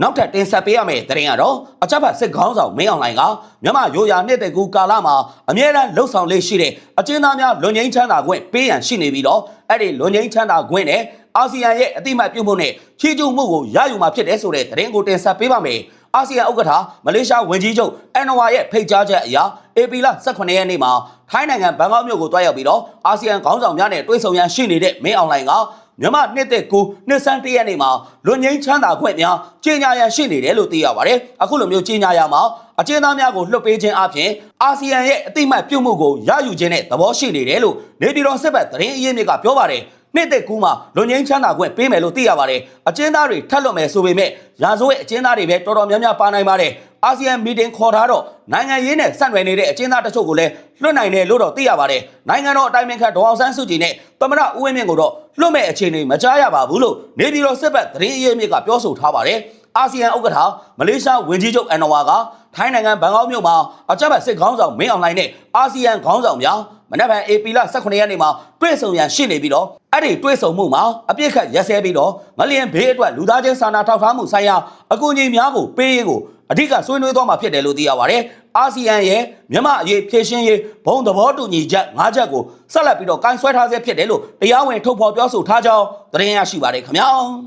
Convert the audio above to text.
နောက်ထပ်တင်ဆက်ပေးရမယ့်သတင်းကတော့အကြမ်းဖက်စစ်ခေါင်းဆောင်မင်းအောင်လှိုင်ကမြန်မာရိုးရာနှစ်တကူကာလမှာအမြဲတမ်းလှုပ်ဆောင်လေးရှိတဲ့အကျဉ်းသားများလွန်ငင်းချမ်းသာခွင့်ပေးရန်ရှိနေပြီးတော့အဲ့ဒီလွန်ငင်းချမ်းသာခွင့်နဲ့အာဆီယံရဲ့အတိအမှတ်ပြုမှုနဲ့ချီးကျူးမှုကိုရယူမှာဖြစ်တယ်ဆိုတဲ့သတင်းကိုတင်ဆက်ပေးပါမယ်။အာဆီယံဥက္ကဋ္ဌမလေးရှားဝန်ကြီးချုပ်အန်နဝါရဲ့ဖိတ်ကြားချက်အရအေပီလ18ရက်နေ့မှာထိုင်းနိုင်ငံဘန်ကောက်မြို့ကိုတွားရောက်ပြီးတော့အာဆီယံခေါင်းဆောင်များနဲ့တွေ့ဆုံရန်ရှိနေတဲ့မင်းအောင်လှိုင်က မြန်မာနှစ်သက်ကူနှစ်ဆန်းတရက်နေ့မှာလွန်ငင်းချမ်းသာခွင့်များကြီးညာရန်ရှိနေတယ်လို့သိရပါတယ်။အခုလိုမျိုးကြီးညာရမှာအကျဉ်းသားများကိုလွှတ်ပေးခြင်းအပြင်အာဆီယံရဲ့အတိအမှတ်ပြုမှုကိုရယူခြင်းနဲ့သဘောရှိနေတယ်လို့နေပြည်တော်စစ်ဘက်သတင်းအရင်းမြစ်ကပြောပါတယ်။ နှစ်သက်ကူမှာလွန်ငင်းချမ်းသာခွင့်ပေးမယ်လို့သိရပါတယ်။အကျဉ်းသားတွေထပ်လွတ်မယ်ဆိုပေမဲ့ရာဇဝတ်အကျဉ်းသားတွေပဲတော်တော်များများပါနိုင်ပါတယ်။အာဆီယံမီတင်ခေါ်ထားတော့နိုင်ငံရေးနဲ့ဆက်နွယ်နေတဲ့အကျဉ်းသားတချို့ကိုလည်းလွှတ်နိုင်တယ်လို့တော့သိရပါတယ်။နိုင်ငံတော်အတိုင်းအမြံခတ်ဒေါအောင်ဆန်းစုကြည်နဲ့သမ္မတဦးဝင်းမြင့်ကိုတော့လွှတ်မဲ့အခြေအနေမကြားရပါဘူးလို့နေပြည်တော်စစ်ဘက်သတင်းအရင်းမြစ်ကပြောဆိုထားပါတယ်။အာဆီယံဥက္ကဋ္ဌမလေးရှားဝန်ကြီးချုပ်အန်နဝါကထိုင်းနိုင်ငံဘန်ကောက်မြို့မှာအကြမ်းဖက်စစ်ခေါင်းဆောင်မင်းအောင်လှိုင်နဲ့အာဆီယံခေါင်းဆောင်များ မနက်ဖြန် AP လ18ရက်နေ့မှာတွေ့ဆုံရန်ရှိနေပြီးတော့အဲ့ဒီတွေ့ဆုံမှုမှာအပြစ်ခတ်ရက်စဲပြီးတော့ငလျင်ဘေးအတွက်လူသားချင်းစာနာထောက်ထားမှုဆိုင်ရာအကူအညီများကိုပေးရေးကိုအဓိကဆွေးနွေးသွားမှာဖြစ်တယ်လို့သိရပါတယ်။အာဆီယံရဲ့မြန်မာအရေးဖြည့်ရှင်းရေးဘုံသဘောတူညီချက်၅ချက်ကိုဆက်လက်ပြီးတော့ကန်ဆွဲထားဆဲဖြစ်တယ်လို့တရားဝင်ထုတ်ဖော်ပြောဆိုထားကြောင်းသတင်းရရှိပါတယ်ခင်ဗျာ။